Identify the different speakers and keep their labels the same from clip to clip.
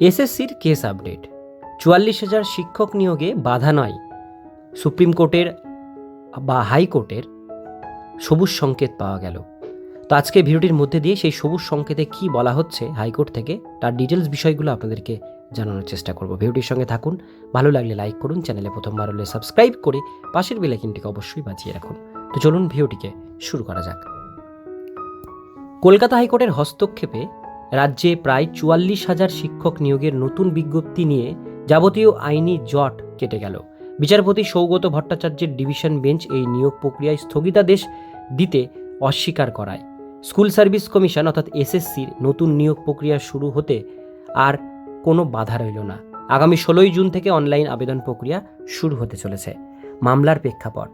Speaker 1: এসএসসির case update. চুয়াল্লিশ হাজার শিক্ষক নিয়োগে বাধা নয়। সুপ্রিম কোর্টের বা হাইকোর্টের সবুজ সংকেত পাওয়া গেল। তো আজকে ভিডিওটির মধ্যে দিয়ে সেই সবুজ সংকেতে কি বলা হচ্ছে হাইকোর্ট থেকে, তার ডিটেলস বিষয়গুলো আপনাদেরকে জানানোর চেষ্টা করব। ভিডিওটির সঙ্গে থাকুন, ভালো লাগলে লাইক করুন, চ্যানেলে প্রথমবার হলে সাবস্ক্রাইব করে পাশের বেলাইকিনটিকে অবশ্যই বাঁচিয়ে রাখুন। তো চলুন ভিডিওটিকে শুরু করা যাক। কলকাতা হাইকোর্টের হস্তক্ষেপে রাজ্যে প্রায় চুয়াল্লিশ হাজার শিক্ষক নিয়োগের নতুন বিজ্ঞপ্তি নিয়ে যাবতীয় আইনি জট কেটে গেল। বিচারপতি সৌগত ভট্টাচার্যের ডিভিশন বেঞ্চ এই নিয়োগ প্রক্রিয়ায় স্থগিতাদেশ দিতে অস্বীকার করায়। স্কুল সার্ভিস কমিশন অর্থাৎ এসএসসির নতুন নিয়োগ প্রক্রিয়া শুরু হতে আর কোনো বাধা রইল না। আগামী ষোলোই জুন থেকে অনলাইন আবেদন প্রক্রিয়া শুরু হতে চলেছে। মামলার প্রেক্ষাপট।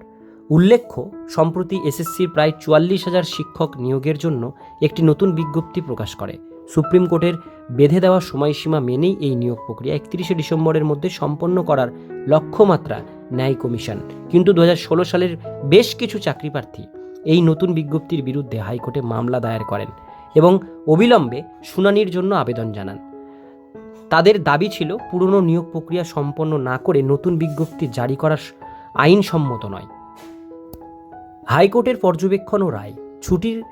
Speaker 1: উল্লেখ্য, সম্প্রতি এসএসসির প্রায় চুয়াল্লিশ হাজার শিক্ষক নিয়োগের জন্য একটি নতুন বিজ্ঞপ্তি প্রকাশ করে। সুপ্রিম কোর্টের বেঁধে দেওয়া সময়সীমা মেনেই এই নিয়োগ প্রক্রিয়া একত্রিশে ডিসেম্বরের মধ্যে সম্পন্ন করার লক্ষ্যমাত্রা ন্যায় কমিশন। কিন্তু দু সালের বেশ কিছু চাকরিপ্রার্থী এই নতুন বিজ্ঞপ্তির বিরুদ্ধে হাইকোর্টে মামলা দায়ের করেন এবং অবিলম্বে শুনানির জন্য আবেদন জানান। তাদের দাবি ছিল পুরনো নিয়োগ প্রক্রিয়া সম্পন্ন না করে নতুন বিজ্ঞপ্তি জারি করা আইনসম্মত নয়। হাইকোর্টের পর্যবেক্ষণ ও রায়, ছুটির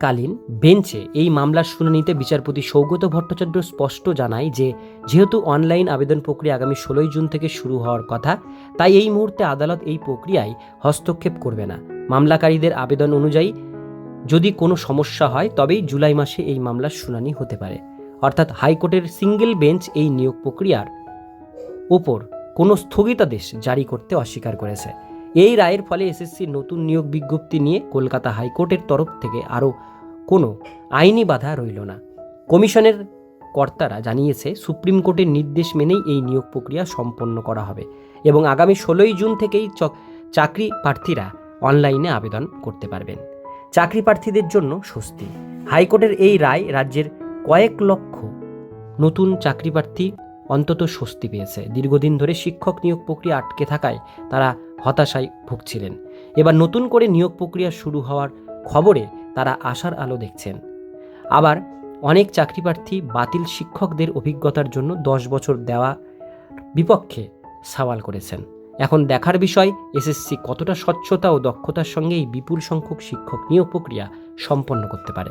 Speaker 1: কালীন বেঞ্চে এই মামলার শুনানিতে বিচারপতি সৌগত ভট্টাচার্য স্পষ্ট জানায় যে, যেহেতু অনলাইন আবেদন প্রক্রিয়া আগামী ষোলোই জুন থেকে শুরু হওয়ার কথা, তাই এই মুহূর্তে আদালত এই প্রক্রিয়ায় হস্তক্ষেপ করবে না। মামলাকারীদের আবেদন অনুযায়ী যদি কোনো সমস্যা হয়, তবেই জুলাই মাসে এই মামলার শুনানি হতে পারে। অর্থাৎ হাইকোর্টের সিঙ্গেল বেঞ্চ এই নিয়োগ প্রক্রিয়ার ওপর কোনো স্থগিতাদেশ জারি করতে অস্বীকার করেছে। এই রায়ের ফলে এসএসসির নতুন নিয়োগ বিজ্ঞপ্তি নিয়ে কলকাতা হাইকোর্টের তরফ থেকে আরও কোনো আইনি বাধা রইল না। কমিশনের কর্তারা জানিয়েছে, সুপ্রিম কোর্টের নির্দেশ মেনেই এই নিয়োগ প্রক্রিয়া সম্পন্ন করা হবে এবং আগামী ষোলোই জুন থেকেই চাকরি প্রার্থীরা অনলাইনে আবেদন করতে পারবেন। চাকরি প্রার্থীদের জন্য স্বস্তি। হাইকোর্টের এই রায় রাজ্যের কয়েক লক্ষ নতুন চাকরি প্রার্থী অন্তত স্বস্তি পেয়েছে। দীর্ঘদিন ধরে শিক্ষক নিয়োগ প্রক্রিয়া আটকে থাকায় তারা হতাশায় ভুগছিলেন। এবার নতুন করে নিয়োগ প্রক্রিয়া শুরু হওয়ার খবরে তারা আশার আলো দেখছেন। আবার অনেক চাকরি প্রার্থী বাতিল শিক্ষকদের অভিজ্ঞতার জন্য দশ বছর দেওয়া বিপক্ষে সওয়াল করেছেন। এখন দেখার বিষয়, এসএসসি কতটা স্বচ্ছতা ও দক্ষতার সঙ্গে এই বিপুল সংখ্যক শিক্ষক নিয়োগ প্রক্রিয়া সম্পন্ন করতে পারে।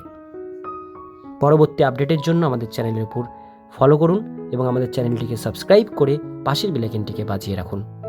Speaker 1: পরবর্তী আপডেটের জন্য আমাদের চ্যানেলের উপর ফলো করুন এবং আমাদের চ্যানেলটিকে সাবস্ক্রাইব করে পাশের বেলাইকেনটিকে বাজিয়ে রাখুন।